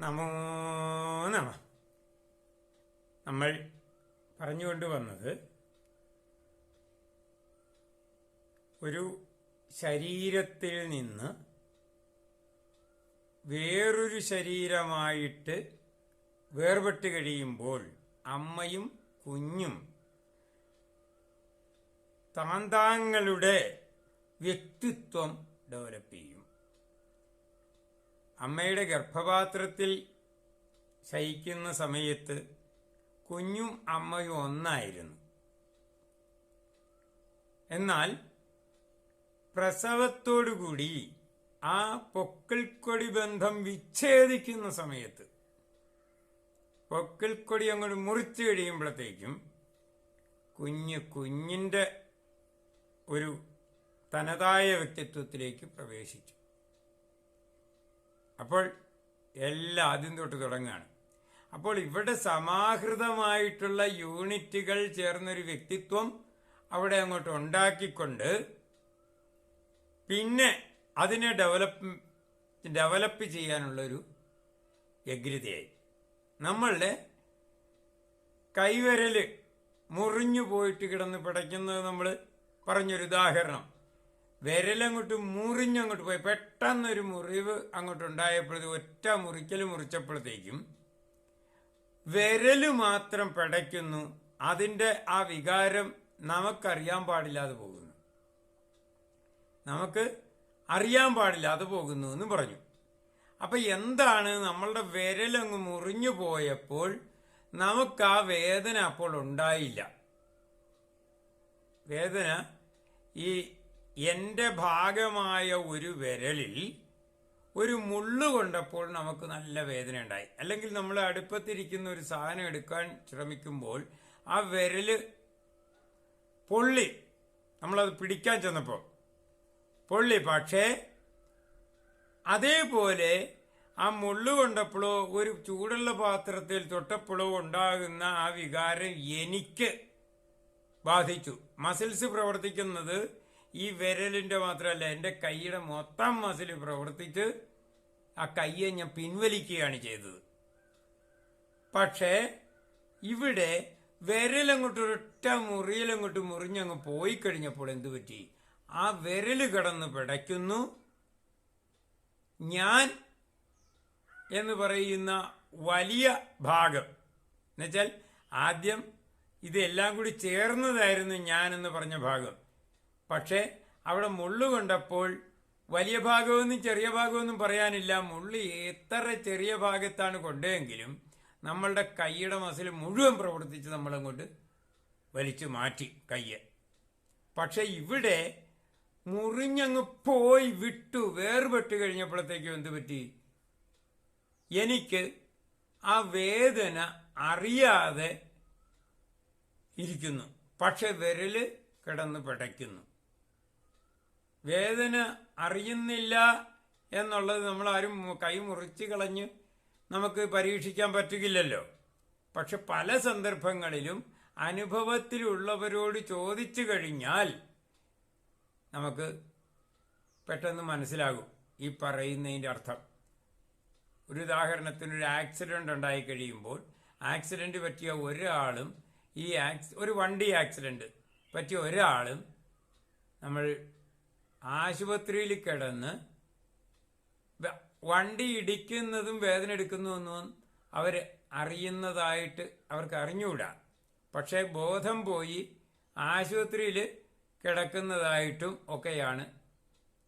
നമോ നമ. നമ്മൾ പറഞ്ഞുകൊണ്ട് വന്നത് ഒരു ശരീരത്തിൽ നിന്ന് വേറൊരു ശരീരമായിട്ട് വേർപെട്ട് കഴിയുമ്പോൾ അമ്മയും കുഞ്ഞും താന്താങ്ങളുടെ വ്യക്തിത്വം ഡെവലപ്പ് ചെയ്യും. അമ്മയുടെ ഗർഭപാത്രത്തിൽ ശയിക്കുന്ന സമയത്ത് കുഞ്ഞും അമ്മയും ഒന്നായിരുന്നു. എന്നാൽ പ്രസവത്തോടുകൂടി ആ പൊക്കിൾക്കൊടി ബന്ധം വിച്ഛേദിക്കുന്ന സമയത്ത് പൊക്കിൾക്കൊടി അങ്ങോട്ട് മുറിച്ചു കഴിയുമ്പോഴത്തേക്കും കുഞ്ഞ് കുഞ്ഞിന്റെ ഒരു തനതായ വ്യക്തിത്വത്തിലേക്ക് പ്രവേശിച്ചു. അപ്പോൾ എല്ലാം ആദ്യം തൊട്ട് തുടങ്ങുകയാണ്. അപ്പോൾ ഇവിടെ സമാഹൃതമായിട്ടുള്ള യൂണിറ്റുകൾ ചേർന്നൊരു വ്യക്തിത്വം അവിടെ അങ്ങോട്ട് ഉണ്ടാക്കിക്കൊണ്ട് പിന്നെ അതിനെ ഡെവലപ്പ് ഡെവലപ്പ് ചെയ്യാനുള്ളൊരു വ്യഗ്രതയായി നമ്മളുടെ കൈവരൽ മുറിഞ്ഞു പോയിട്ട് കിടന്ന് പിടയ്ക്കുന്നത് നമ്മൾ പറഞ്ഞൊരു ഉദാഹരണം. വിരലങ്ങോട്ട് മുറിഞ്ഞങ്ങോട്ട് പോയി. പെട്ടെന്നൊരു മുറിവ് അങ്ങോട്ട് ഉണ്ടായപ്പോഴത്തേക്ക് ഒറ്റ മുറിക്കൽ മുറിച്ചപ്പോഴത്തേക്കും വിരൽ മാത്രം പിടയ്ക്കുന്നു. അതിന്റെ ആ വികാരം നമുക്കറിയാൻ പാടില്ലാതെ പോകുന്നു. നമുക്ക് അറിയാൻ പാടില്ലാതെ പോകുന്നു എന്ന് പറഞ്ഞു. അപ്പൊ എന്താണ് നമ്മളുടെ വിരലങ്ങ് മുറിഞ്ഞു പോയപ്പോൾ നമുക്ക് ആ വേദന അപ്പോൾ ഉണ്ടായില്ല. വേദന ഈ എന്റെ ഭാഗമായ ഒരു വിരലിൽ ഒരു മുള്ളു കൊണ്ടപ്പോൾ നമുക്ക് നല്ല വേദന ഉണ്ടായി. അല്ലെങ്കിൽ നമ്മൾ അടുപ്പത്തിരിക്കുന്ന ഒരു സാധനം എടുക്കാൻ ശ്രമിക്കുമ്പോൾ ആ വിരൽ പൊള്ളി. നമ്മളത് പിടിക്കാൻ ചെന്നപ്പോൾ പൊള്ളി. പക്ഷേ അതേപോലെ ആ മുള്ളു കൊണ്ടപ്പോഴോ ഒരു ചൂടുള്ള പാത്രത്തിൽ തൊട്ടപ്പോഴോ ഉണ്ടാകുന്ന ആ വികാരം എനിക്ക് ബാധിച്ചു. മസിൽസ് പ്രവർത്തിക്കുന്നത് ഈ വിരലിന്റെ മാത്രമല്ല എന്റെ കൈയുടെ മൊത്തം മസിൽ പ്രവർത്തിച്ച് ആ കയ്യെ ഞാൻ പിൻവലിക്കുകയാണ് ചെയ്തത്. പക്ഷേ ഇവിടെ വിരലങ്ങോട്ട് ഒരൊറ്റ മുറിയിലങ്ങോട്ട് മുറിഞ്ഞങ്ങ് പോയി കഴിഞ്ഞപ്പോൾ എന്തു പറ്റി? ആ വിരൽ കിടന്ന് പിടയ്ക്കുന്നു. ഞാൻ എന്ന് പറയുന്ന വലിയ ഭാഗം. എന്നുവെച്ചാൽ ആദ്യം ഇതെല്ലാം കൂടി ചേർന്നതായിരുന്നു ഞാൻ എന്ന് പറഞ്ഞ ഭാഗം. പക്ഷേ അവിടെ മുള്ളു കണ്ടപ്പോൾ വലിയ ഭാഗമൊന്നും ചെറിയ ഭാഗമൊന്നും പറയാനില്ല. മുള്ളി എത്ര ചെറിയ ഭാഗത്താണ് കൊണ്ടെങ്കിലും നമ്മളുടെ കൈയുടെ മസിൽ മുഴുവൻ പ്രവർത്തിച്ച് നമ്മളങ്ങോട്ട് വലിച്ചു മാറ്റി കയ്യെ. പക്ഷെ ഇവിടെ മുറിഞ്ഞങ്ങ് പോയി വിട്ടു. വേർപെട്ട് കഴിഞ്ഞപ്പോഴത്തേക്കും എന്ത് പറ്റി? എനിക്ക് ആ വേദന അറിയാതെ ഇരിക്കുന്നു. പക്ഷെ വിരൽ കിടന്ന് പിടയ്ക്കുന്നു. വേദന അറിയുന്നില്ല എന്നുള്ളത് നമ്മൾ ആരും കൈ മുറിച്ച് കളഞ്ഞ് നമുക്ക് പരീക്ഷിക്കാൻ പറ്റുകയില്ലല്ലോ പക്ഷെ പല സന്ദർഭങ്ങളിലും അനുഭവത്തിലുള്ളവരോട് ചോദിച്ചു കഴിഞ്ഞാൽ നമുക്ക് പെട്ടെന്ന് മനസ്സിലാകും ഈ പറയുന്നതിന്റെ അർത്ഥം. ഒരു ഉദാഹരണത്തിന് ഒരു ആക്സിഡന്റ് ഉണ്ടായി കഴിയുമ്പോൾ ആക്സിഡന്റ് പറ്റിയ ഒരാളും ഈ ആക്സ് ഒരു വണ്ടി ആക്സിഡന്റ് പറ്റിയ ഒരാളും നമ്മൾ ആശുപത്രിയിൽ കിടന്ന് വണ്ടി ഇടിക്കുന്നതും വേദന എടുക്കുന്നതൊന്നും അവർ അറിയുന്നതായിട്ട് അവർക്ക് അറിഞ്ഞുകൂടാ പക്ഷേ ബോധം പോയി ആശുപത്രിയിൽ കിടക്കുന്നതായിട്ടും ഒക്കെയാണ്.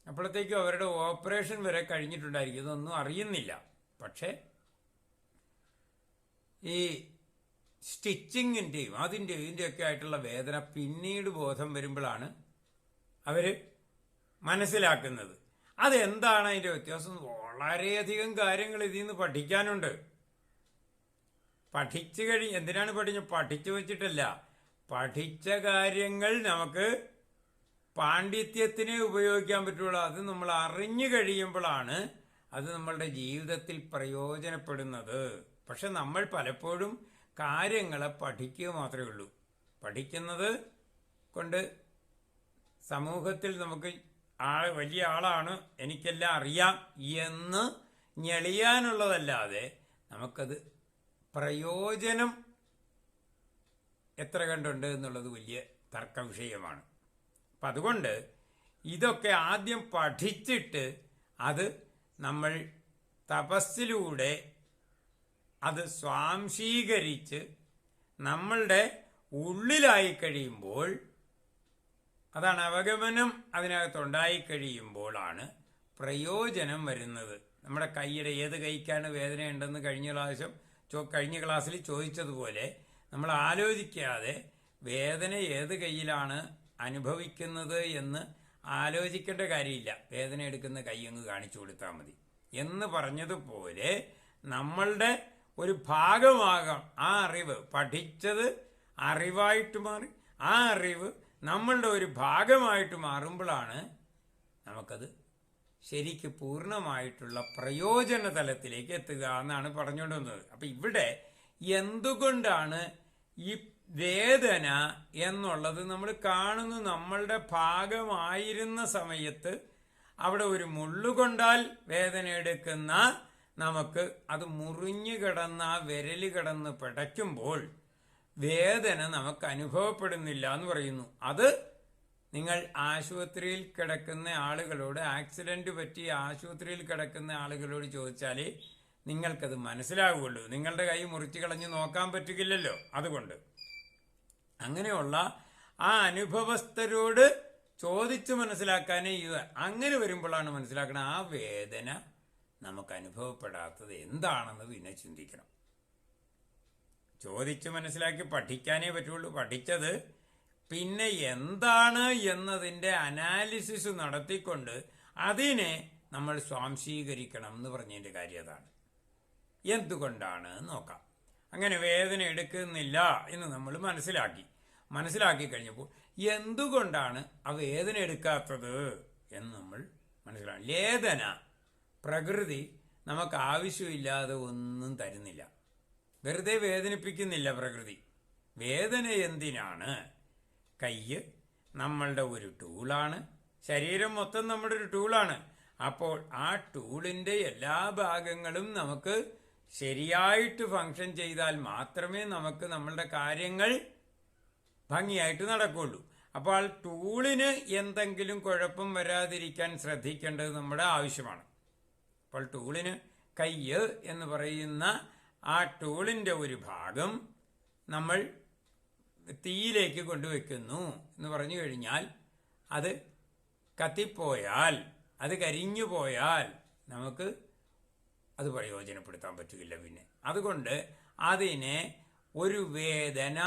അപ്പോഴത്തേക്കും അവരുടെ ഓപ്പറേഷൻ വരെ കഴിഞ്ഞിട്ടുണ്ടായിരിക്കും. ഇതൊന്നും അറിയുന്നില്ല. പക്ഷേ ഈ സ്റ്റിച്ചിങ്ങിന്റെയും അതിന്റെയും ഇതിന്റെയൊക്കെ ആയിട്ടുള്ള വേദന പിന്നീട് ബോധം വരുമ്പോഴാണ് അവർ മനസ്സിലാക്കുന്നത്. അതെന്താണ് അതിന്റെ വ്യത്യാസം? വളരെയധികം കാര്യങ്ങൾ ഇതിൽ നിന്ന് പഠിക്കാനുണ്ട്. പഠിച്ചു കഴിഞ്ഞ് എന്തിനാണ് പഠിച്ചു പഠിച്ചു വെച്ചിട്ടല്ല. പഠിച്ച കാര്യങ്ങൾ നമുക്ക് പാണ്ഡിത്യത്തിനെ ഉപയോഗിക്കാൻ പറ്റുള്ളൂ. അത് നമ്മൾ അറിഞ്ഞു കഴിയുമ്പോഴാണ് അത് നമ്മളുടെ ജീവിതത്തിൽ പ്രയോജനപ്പെടുന്നത്. പക്ഷെ നമ്മൾ പലപ്പോഴും കാര്യങ്ങളെ പഠിക്കുക മാത്രമേ ഉള്ളൂ. പഠിക്കുന്നത് കൊണ്ട് സമൂഹത്തിൽ നമുക്ക് ആൾ വലിയ ആളാണ് എനിക്കെല്ലാം അറിയാം എന്ന് ഞെളിയാനുള്ളതല്ലാതെ നമുക്കത് പ്രയോജനം എത്ര കണ്ടുണ്ട് എന്നുള്ളത് വലിയ തർക്ക വിഷയമാണ്. അപ്പം അതുകൊണ്ട് ഇതൊക്കെ ആദ്യം പഠിച്ചിട്ട് അത് നമ്മൾ തപസ്സിലൂടെ അത് സ്വാംശീകരിച്ച് നമ്മളുടെ ഉള്ളിലായി കഴിയുമ്പോൾ അതാണ് അവഗമനം അതിനകത്തുണ്ടായി കഴിയുമ്പോഴാണ് പ്രയോജനം വരുന്നത്. നമ്മുടെ കൈയുടെ ഏത് കൈക്കാണ് വേദന ഉണ്ടെന്ന് കഴിഞ്ഞ പ്രാവശ്യം ചോ- കഴിഞ്ഞ ക്ലാസ്സിൽ ചോദിച്ചതുപോലെ നമ്മൾ ആലോചിക്കാതെ വേദന ഏത് കൈയിലാണ് അനുഭവിക്കുന്നത് എന്ന് ആലോചിക്കേണ്ട കാര്യമില്ല. വേദന എടുക്കുന്ന കൈ അങ്ങ് കാണിച്ചു കൊടുത്താൽ മതി. എന്ന് പറഞ്ഞതുപോലെ നമ്മളുടെ ഒരു ഭാഗമാകാം ആ അറിവ്. പഠിച്ചത് അറിവായിട്ട് മാറി ആ അറിവ് നമ്മളുടെ ഒരു ഭാഗമായിട്ട് മാറുമ്പോഴാണ് നമുക്കത് ശരിക്ക് പൂർണമായിട്ടുള്ള പ്രയോജന തലത്തിലേക്ക് എത്തുക എന്നാണ് പറഞ്ഞുകൊണ്ട് വന്നത്. അപ്പം ഇവിടെ എന്തുകൊണ്ടാണ് ഈ വേദന എന്നുള്ളത് നമ്മൾ കാണുന്നു? നമ്മളുടെ ഭാഗമായിരുന്ന സമയത്ത് അവിടെ ഒരു മുള്ളുകൊണ്ടാൽ വേദന എടുക്കുന്ന നമുക്ക് അത് മുറിഞ്ഞു കിടന്ന വിരൽ കിടന്ന് പിടയ്ക്കുമ്പോൾ വേദന നമുക്ക് അനുഭവപ്പെടുന്നില്ല എന്ന് പറയുന്നു. അത് നിങ്ങൾ ആശുപത്രിയിൽ കിടക്കുന്ന ആളുകളോട് ആക്സിഡന്റ് പറ്റി ആശുപത്രിയിൽ കിടക്കുന്ന ആളുകളോട് ചോദിച്ചാൽ നിങ്ങൾക്കത് മനസ്സിലാവുകയുള്ളൂ. നിങ്ങളുടെ കൈ മുറിച്ച് കളഞ്ഞ് നോക്കാൻ പറ്റുകയില്ലല്ലോ അതുകൊണ്ട്. അങ്ങനെയുള്ള ആ അനുഭവസ്ഥരോട് ചോദിച്ച് മനസ്സിലാക്കാനേ ഇത് അങ്ങനെ വരുമ്പോഴാണ് മനസ്സിലാക്കണം ആ വേദന നമുക്ക് അനുഭവപ്പെടാത്തത് എന്താണെന്ന് പിന്നെ ചിന്തിക്കണം. ചോദിച്ച് മനസ്സിലാക്കി പഠിക്കാനേ പറ്റുള്ളൂ. പഠിച്ചത് പിന്നെ എന്താണ് എന്നതിന്റെ അനാലിസിസ് നടത്തിക്കൊണ്ട് അതിനെ നമ്മൾ സ്വാംശീകരിക്കണം എന്ന് പറഞ്ഞതിന്റെ കാര്യം അതാണ്. എന്തുകൊണ്ടാണ് നോക്കാം. അങ്ങനെ വേദന എടുക്കുന്നില്ല എന്ന് നമ്മൾ മനസ്സിലാക്കി. മനസ്സിലാക്കി കഴിഞ്ഞപ്പോൾ എന്തുകൊണ്ടാണ് ആ വേദന എടുക്കാത്തത് എന്ന് നമ്മൾ മനസ്സിലാക്കി ലേദന പ്രകൃതി നമുക്ക് ആവശ്യമില്ലാതെ ഒന്നും തരുന്നില്ല. വെറുതെ വേദനിപ്പിക്കുന്നില്ല പ്രകൃതി. വേദന എന്തിനാണ്? കയ്യ് നമ്മളുടെ ഒരു ടൂളാണ്. ശരീരം മൊത്തം നമ്മുടെ ഒരു ടൂളാണ്. അപ്പോൾ ആ ടൂളിന്റെ എല്ലാ ഭാഗങ്ങളും നമുക്ക് ശരിയായിട്ട് ഫങ്ഷൻ ചെയ്താൽ മാത്രമേ നമുക്ക് നമ്മളുടെ കാര്യങ്ങൾ ഭംഗിയായിട്ട് നടക്കുള്ളൂ. അപ്പോൾ ടൂളിന് എന്തെങ്കിലും കുഴപ്പം വരാതിരിക്കാൻ ശ്രദ്ധിക്കേണ്ടത് നമ്മുടെ ആവശ്യമാണ്. അപ്പോൾ ടൂളിന് കയ്യ് എന്ന് പറയുന്ന ആ ടൂളിന്റെ ഒരു ഭാഗം നമ്മൾ തീയിലേക്ക് കൊണ്ടുവയ്ക്കുന്നു എന്ന് പറഞ്ഞു കഴിഞ്ഞാൽ അത് കത്തിപ്പോയാൽ അത് കരിഞ്ഞു പോയാൽ നമുക്ക് അത് പ്രയോജനപ്പെടുത്താൻ പറ്റില്ല പിന്നെ. അതുകൊണ്ട് അതിനെ ഒരു വേദന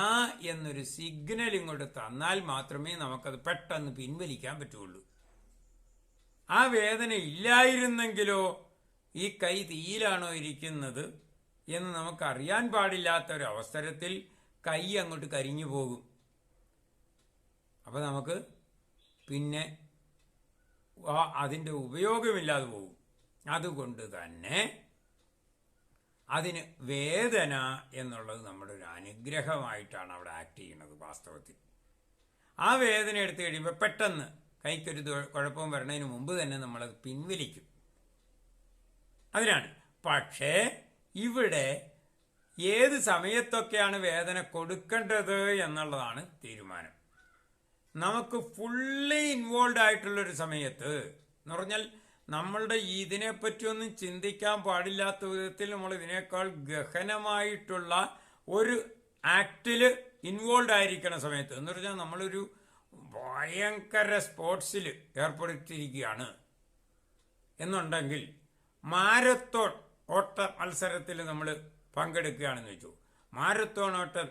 എന്നൊരു സിഗ്നൽ ഇങ്ങോട്ട് തന്നാൽ മാത്രമേ നമുക്കത് പെട്ടെന്ന് പിൻവലിക്കാൻ പറ്റുള്ളൂ. ആ വേദന ഇല്ലായിരുന്നെങ്കിലോ ഈ കൈ തീയിലാണോ ഇരിക്കുന്നത്? എന്ന് നമുക്കറിയാൻ പാടില്ലാത്ത ഒരു അവസരത്തിൽ കൈ അങ്ങോട്ട് കരിഞ്ഞു പോകും. അപ്പോൾ നമുക്ക് പിന്നെ അതിന്റെ ഉപയോഗമില്ലാതെ പോകും. അതുകൊണ്ട് തന്നെ അതിന് വേദന എന്നുള്ളത് നമ്മുടെ ഒരു അനുഗ്രഹമായിട്ടാണ് അവിടെ ആക്ട് ചെയ്യുന്നത് വാസ്തവത്തിൽ. ആ വേദന എടുത്തു കഴിയുമ്പോൾ പെട്ടെന്ന് കൈക്കൊരു കുഴപ്പം വരണതിന് മുമ്പ് തന്നെ നമ്മളത് പിൻവലിക്കും. അതിനാണ്. പക്ഷേ ഇവിടെ ഏത് സമയത്തൊക്കെയാണ് വേദന കൊടുക്കേണ്ടത് എന്നുള്ളതാണ് തീരുമാനം. നമുക്ക് ഫുള്ളി ഇൻവോൾവ് ആയിട്ടുള്ളൊരു സമയത്ത് എന്ന് പറഞ്ഞാൽ നമ്മളുടെ ഇതിനെപ്പറ്റിയൊന്നും ചിന്തിക്കാൻ പാടില്ലാത്ത വിധത്തിൽ നമ്മൾ ഇതിനേക്കാൾ ഗഹനമായിട്ടുള്ള ഒരു ആക്റ്റിൽ ഇൻവോൾവ് ആയിരിക്കുന്ന സമയത്ത് എന്ന് പറഞ്ഞാൽ നമ്മളൊരു ഭയങ്കര സ്പോർട്സിൽ ഏർപ്പെടുത്തിയിരിക്കുകയാണ് എന്നുണ്ടെങ്കിൽ മാരത്തോൺ ഓട്ട മത്സരത്തിൽ നമ്മൾ പങ്കെടുക്കുകയാണെന്ന് വെച്ചു മാരത്തോൺ ഓട്ടം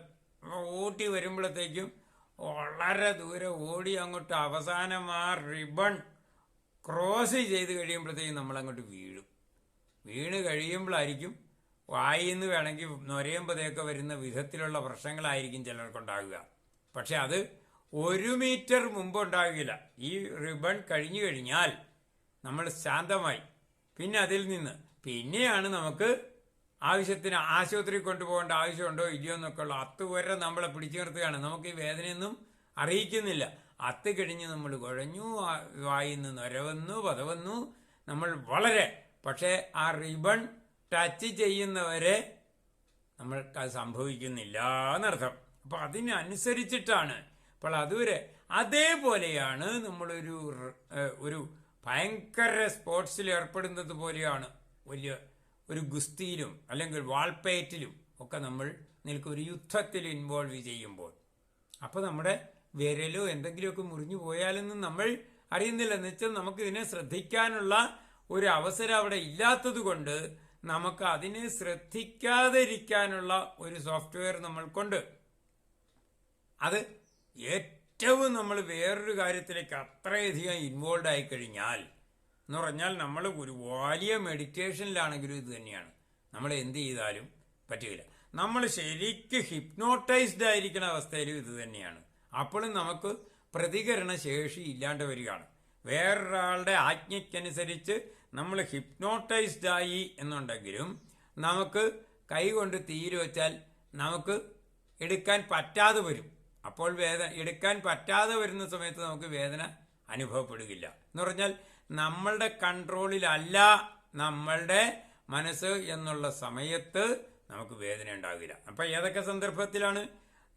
ഓട്ടി വരുമ്പോഴത്തേക്കും വളരെ ദൂരെ ഓടി അങ്ങോട്ട് അവസാനം ആ റിബൺ ക്രോസ് ചെയ്ത് കഴിയുമ്പോഴത്തേക്കും നമ്മൾ അങ്ങോട്ട് വീഴും. വീണ് കഴിയുമ്പോഴായിരിക്കും വായിന്ന് വേണമെങ്കിൽ നൊരയുമ്പോഴത്തേക്ക് വരുന്ന വിധത്തിലുള്ള പ്രശ്നങ്ങളായിരിക്കും ചിലർക്കുണ്ടാകുക. പക്ഷെ അത് ഒരു മീറ്റർ മുമ്പ് ഉണ്ടാകില്ല. ഈ റിബൺ കഴിഞ്ഞു കഴിഞ്ഞാൽ നമ്മൾ ശാന്തമായി. പിന്നെ അതിൽ നിന്ന് പിന്നെയാണ് നമുക്ക് ആവശ്യത്തിന് ആശുപത്രി കൊണ്ടുപോകേണ്ട ആവശ്യമുണ്ടോ ഇല്ലയോ എന്നൊക്കെ ഉള്ള അത്ത് വരെ നമ്മളെ പിടിച്ചു നിർത്തുകയാണ്. നമുക്ക് ഈ വേദനയൊന്നും അറിയിക്കുന്നില്ല. അത്ത് കഴിഞ്ഞ് നമ്മൾ കുഴഞ്ഞു വായിന്ന് നൊരവന്നു പതവന്നു. നമ്മൾ വളരെ പക്ഷേ ആ റിബൺ ടച്ച് ചെയ്യുന്നവരെ നമ്മൾക്ക് അത് സംഭവിക്കുന്നില്ല എന്നർത്ഥം. അപ്പൊ അതിനനുസരിച്ചിട്ടാണ്. അപ്പോൾ അതുവരെ അതേപോലെയാണ് നമ്മളൊരു ഒരു ഭയങ്കര സ്പോർട്സിൽ ഏർപ്പെടുന്നത് പോലെയാണ്. വലിയ ഒരു ഗുസ്തിയിലും അല്ലെങ്കിൽ വാൾപ്പേറ്റിലും ഒക്കെ നമ്മൾ നിൽക്കും ഒരു യുദ്ധത്തിൽ ഇൻവോൾവ് ചെയ്യുമ്പോൾ. അപ്പോൾ നമ്മുടെ വിരലോ എന്തെങ്കിലുമൊക്കെ മുറിഞ്ഞു പോയാലൊന്നും നമ്മൾ അറിയുന്നില്ല. എന്ന് വെച്ചാൽ നമുക്ക് ഇതിനെ ശ്രദ്ധിക്കാനുള്ള ഒരു അവസരം അവിടെ ഇല്ലാത്തത് കൊണ്ട് നമുക്ക് അതിനെ ശ്രദ്ധിക്കാതിരിക്കാനുള്ള ഒരു സോഫ്റ്റ്വെയർ നമ്മൾക്കുണ്ട്. അത് ഏറ്റവും നമ്മൾ വേറൊരു കാര്യത്തിലേക്ക് അത്രയധികം ഇൻവോൾവ് ആയി കഴിഞ്ഞാൽ എന്ന് പറഞ്ഞാൽ നമ്മൾ ഒരു വലിയ മെഡിറ്റേഷനിലാണെങ്കിലും ഇത് തന്നെയാണ്. നമ്മൾ എന്ത് ചെയ്താലും പറ്റുകയില്ല നമ്മൾ ശരിക്ക് ഹിപ്നോട്ടൈസ്ഡ് ആയിരിക്കുന്ന അവസ്ഥയിലും ഇത് തന്നെയാണ്. അപ്പോഴും നമുക്ക് പ്രതികരണ ശേഷി ഇല്ലാണ്ട് വരികയാണ്. വേറൊരാളുടെ ആജ്ഞയ്ക്കനുസരിച്ച് നമ്മൾ ഹിപ്നോട്ടൈസ്ഡ് ആയി എന്നുണ്ടെങ്കിലും നമുക്ക് കൈ കൊണ്ട് തീര് വെച്ചാൽ നമുക്ക് എടുക്കാൻ പറ്റാതെ വരും. അപ്പോൾ വേദന എടുക്കാൻ പറ്റാതെ വരുന്ന സമയത്ത് നമുക്ക് വേദന അനുഭവപ്പെടുകയില്ല എന്ന് പറഞ്ഞാൽ നമ്മളുടെ കൺട്രോളിലല്ല നമ്മളുടെ മനസ്സ് എന്നുള്ള സമയത്ത് നമുക്ക് വേദന ഉണ്ടാകില്ല. അപ്പം ഏതൊക്കെ സന്ദർഭത്തിലാണ്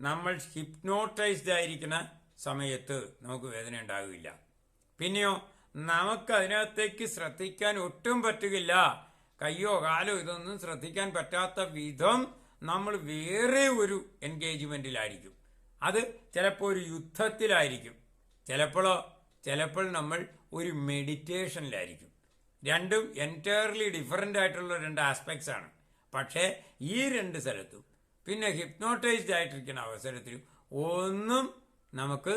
നമ്മൾ ഹിപ്നോട്ടൈസ്ഡ് ആയിരിക്കുന്ന സമയത്ത് നമുക്ക് വേദന ഉണ്ടാകില്ല? പിന്നെയോ നമുക്ക് അതിനകത്തേക്ക് ശ്രദ്ധിക്കാൻ ഒട്ടും പറ്റുകയില്ല കയ്യോ കാലോ ഇതൊന്നും ശ്രദ്ധിക്കാൻ പറ്റാത്ത വിധം നമ്മൾ വേറെ ഒരു എൻഗേജ്മെന്റിലായിരിക്കും അത് ചിലപ്പോൾ ഒരു യുദ്ധത്തിലായിരിക്കും. ചിലപ്പോഴോ ചിലപ്പോൾ നമ്മൾ ഒരു മെഡിറ്റേഷനിലായിരിക്കും രണ്ടും എന്റയർലി ഡിഫറന്റ് ആയിട്ടുള്ള രണ്ട് ആസ്പെക്ട്സ് ആണ്. പക്ഷേ ഈ രണ്ട് സ്ഥലത്തും പിന്നെ ഹിപ്നോട്ടൈസ്ഡ് ആയിട്ടിരിക്കുന്ന അവസരത്തിലും ഒന്നും നമുക്ക്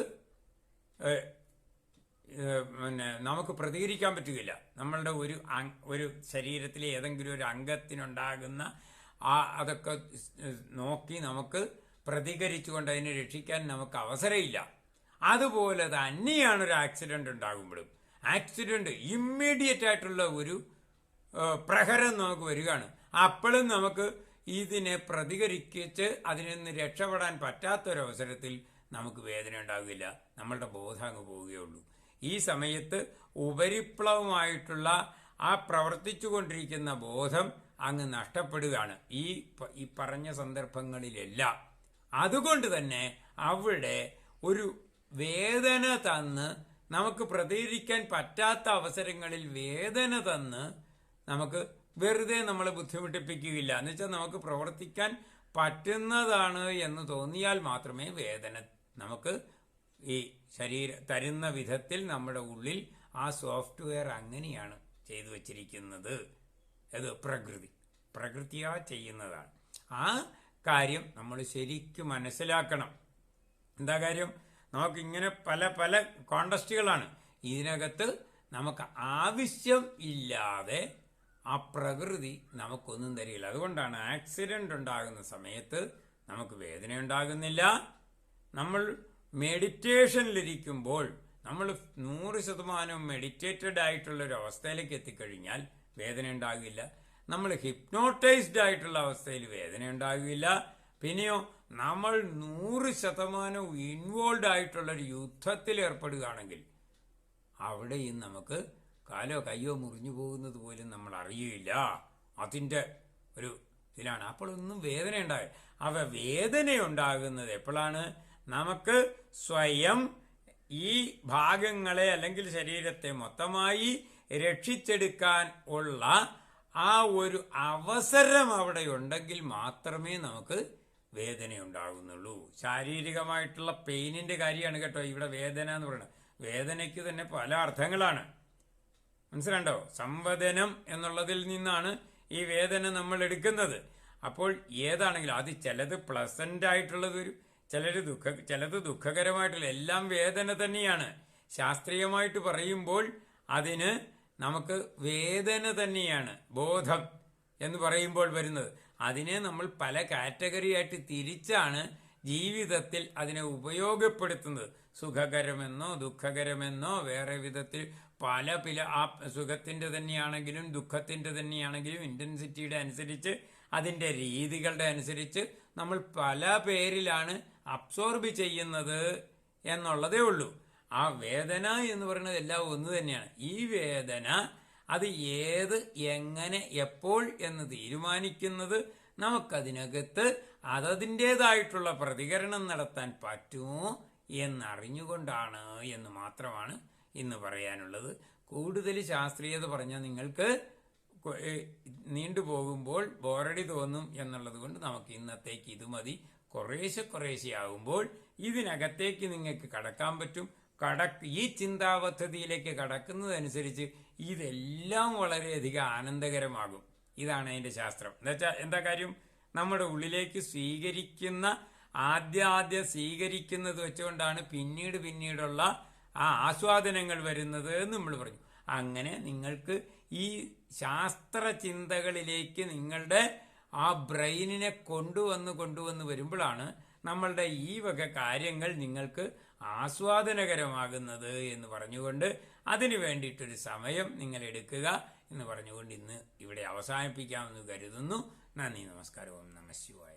പിന്നെ നമുക്ക് പ്രതികരിക്കാൻ പറ്റുകയില്ല. നമ്മളുടെ ഒരു ഒരു ശരീരത്തിലെ ഏതെങ്കിലും ഒരു അംഗത്തിനുണ്ടാകുന്ന ആ അതൊക്കെ നോക്കി നമുക്ക് പ്രതികരിച്ചുകൊണ്ട് അതിനെ രക്ഷിക്കാൻ നമുക്ക് അവസരമില്ല. അതുപോലെ തന്നെയാണ് ഒരു ആക്സിഡന്റ് ഉണ്ടാകുമ്പോഴും. ആക്സിഡന്റ് ഇമ്മീഡിയറ്റ് ആയിട്ടുള്ള ഒരു പ്രഹരം നമുക്ക് വരികയാണ്. അപ്പോഴും നമുക്ക് ഇതിനെ പ്രതികരിച്ച് അതിൽ നിന്ന് രക്ഷപ്പെടാൻ പറ്റാത്തൊരവസരത്തിൽ നമുക്ക് വേദന ഉണ്ടാകില്ല നമ്മളുടെ ബോധം അങ്ങ് പോവുകയുള്ളൂ. ഈ സമയത്ത് ഉപരിപ്ലവമായിട്ടുള്ള ആ പ്രവർത്തിച്ചുകൊണ്ടിരിക്കുന്ന ബോധം അങ്ങ് നഷ്ടപ്പെടുകയാണ്. ഈ ഈ പറഞ്ഞ സന്ദർഭങ്ങളിലെല്ലാം. അതുകൊണ്ട് തന്നെ അവിടെ ഒരു വേദന തന്ന് നമുക്ക് പ്രതികരിക്കാൻ പറ്റാത്ത അവസരങ്ങളിൽ വേദന തന്ന് നമുക്ക് വെറുതെ നമ്മളെ ബുദ്ധിമുട്ടിപ്പിക്കുകയില്ല. എന്ന് വെച്ചാൽ നമുക്ക് പ്രവർത്തിക്കാൻ പറ്റുന്നതാണ് എന്ന് തോന്നിയാൽ മാത്രമേ വേദന നമുക്ക് ഈ ശരീര തരുന്ന വിധത്തിൽ നമ്മുടെ ഉള്ളിൽ ആ സോഫ്റ്റ്വെയർ അങ്ങനെയാണ് ചെയ്തു വച്ചിരിക്കുന്നത്. അത് പ്രകൃതി. പ്രകൃതിയാ ചെയ്യുന്നതാണ്. ആ കാര്യം നമ്മൾ ശരിക്കും മനസ്സിലാക്കണം. എന്താ കാര്യം? നമുക്ക് ഇങ്ങനെ പല പല കോണ്ടസ്റ്റുകളാണ് ഇതിനകത്ത് നമുക്ക് ആവശ്യം ഇല്ലാതെ ആ പ്രകൃതി നമുക്കൊന്നും തരില്ല. അതുകൊണ്ടാണ് ആക്സിഡന്റ് ഉണ്ടാകുന്ന സമയത്ത് നമുക്ക് വേദന ഉണ്ടാകുന്നില്ല. നമ്മൾ മെഡിറ്റേഷനിലിരിക്കുമ്പോൾ നമ്മൾ നൂറ് ശതമാനം മെഡിറ്റേറ്റഡ് ആയിട്ടുള്ള ഒരു അവസ്ഥയിലേക്ക് എത്തിക്കഴിഞ്ഞാൽ വേദന ഉണ്ടാകില്ല. നമ്മൾ ഹിപ്നോട്ടൈസ്ഡ് ആയിട്ടുള്ള അവസ്ഥയിൽ വേദന ഉണ്ടാകില്ല. പിന്നെയോ നമ്മൾ നൂറ് ശതമാനവും ഇൻവോൾവ് ആയിട്ടുള്ള ഒരു യുദ്ധത്തിൽ ഏർപ്പെടുകയാണെങ്കിൽ അവിടെയും നമുക്ക് കാലോ കയ്യോ മുറിഞ്ഞു പോകുന്നത് പോലും നമ്മൾ അറിയില്ല. അതിന്റെ ഒരു ഇതിലാണ്. അപ്പോഴൊന്നും വേദന ഉണ്ടായ. അവ വേദന ഉണ്ടാകുന്നത് എപ്പോഴാണ്? നമുക്ക് സ്വയം ഈ ഭാഗങ്ങളെ അല്ലെങ്കിൽ ശരീരത്തെ മൊത്തമായി രക്ഷിച്ചെടുക്കാൻ ഉള്ള ആ ഒരു അവസരം അവിടെ ഉണ്ടെങ്കിൽ മാത്രമേ നമുക്ക് വേദന ഉണ്ടാകുന്നുള്ളൂ ശാരീരികമായിട്ടുള്ള പെയിനിന്റെ കാര്യമാണ് കേട്ടോ ഇവിടെ വേദന എന്ന് പറയുന്നത്. വേദനയ്ക്ക് തന്നെ പല അർത്ഥങ്ങളാണ്. മനസ്സിലുണ്ടോ സംവദനം എന്നുള്ളതിൽ നിന്നാണ് ഈ വേദന നമ്മൾ എടുക്കുന്നത്. അപ്പോൾ ഏതാണെങ്കിലും അത് ചിലത് പ്ലസന്റ് ആയിട്ടുള്ളത് ഒരു ചിലര് ദുഃഖ ചിലത് ദുഃഖകരമായിട്ടുള്ള എല്ലാം വേദന തന്നെയാണ്. ശാസ്ത്രീയമായിട്ട് പറയുമ്പോൾ അതിന് നമുക്ക് വേദന തന്നെയാണ്. ബോധം എന്ന് പറയുമ്പോൾ വരുന്നത്. അതിനെ നമ്മൾ പല കാറ്റഗറി ആയിട്ട് തിരിച്ചാണ് ജീവിതത്തിൽ അതിനെ ഉപയോഗപ്പെടുത്തുന്നത്. സുഖകരമെന്നോ ദുഃഖകരമെന്നോ വേറെ വിധത്തിൽ പല പല ആ സുഖത്തിന്റെ തന്നെയാണെങ്കിലും ദുഃഖത്തിന്റെ തന്നെയാണെങ്കിലും ഇന്റൻസിറ്റിയുടെ അനുസരിച്ച് അതിന്റെ രീതികളുടെ അനുസരിച്ച് നമ്മൾ പല പേരിലാണ് അബ്സോർബ് ചെയ്യുന്നത് എന്നുള്ളതേ ഉള്ളൂ. ആ വേദന എന്ന് പറയുന്നത് എല്ലാം ഒന്ന് തന്നെയാണ്. ഈ വേദന അത് ഏത് എങ്ങനെ എപ്പോൾ എന്ന് തീരുമാനിക്കുന്നത് നമുക്കതിനകത്ത് അതതിന്റെതായിട്ടുള്ള പ്രതികരണം നടത്താൻ പറ്റുമോ എന്നറിഞ്ഞുകൊണ്ടാണ് എന്ന് മാത്രമാണ് ഇന്ന് പറയാനുള്ളത്. കൂടുതൽ ശാസ്ത്രീയത പറഞ്ഞാൽ നിങ്ങൾക്ക് നീണ്ടുപോകുമ്പോൾ ബോറടി തോന്നും എന്നുള്ളത് കൊണ്ട് നമുക്ക് ഇന്നത്തേക്ക് ഇത് മതി. കുറേശ്ശെ കുറേശ്ശെ ആകുമ്പോൾ ഇതിനകത്തേക്ക് നിങ്ങൾക്ക് കടക്കാൻ പറ്റും. കടക്ക് ഈ ചിന്താപദ്ധതിയിലേക്ക് കടക്കുന്നതനുസരിച്ച് ഇതെല്ലാം വളരെയധികം ആനന്ദകരമാകും. ഇതാണ് അതിന്റെ ശാസ്ത്രം. എന്നുവെച്ചാൽ എന്താ കാര്യം? നമ്മുടെ ഉള്ളിലേക്ക് സ്വീകരിക്കുന്ന ആദ്യ ആദ്യം സ്വീകരിക്കുന്നത് വെച്ചുകൊണ്ടാണ് പിന്നീട് പിന്നീടുള്ള ആ ആസ്വാദനങ്ങൾ വരുന്നത് എന്ന് നമ്മൾ പറഞ്ഞു. അങ്ങനെ നിങ്ങൾക്ക് ഈ ശാസ്ത്ര ചിന്തകളിലേക്ക് നിങ്ങളുടെ ആ ബ്രെയിനിനെ കൊണ്ടുവന്ന് കൊണ്ടുവന്ന് വരുമ്പോഴാണ് നമ്മളുടെ ഈ വക കാര്യങ്ങൾ നിങ്ങൾക്ക് ആസ്വാദനകരമാകുന്നത് എന്ന് പറഞ്ഞുകൊണ്ട് അതിനു വേണ്ടിയിട്ടൊരു സമയം നിങ്ങൾ എടുക്കുക എന്ന് പറഞ്ഞുകൊണ്ട് ഇന്ന് ഇവിടെ അവസാനിപ്പിക്കാമെന്ന് കരുതുന്നു. നന്ദി നമസ്കാരവും ഓം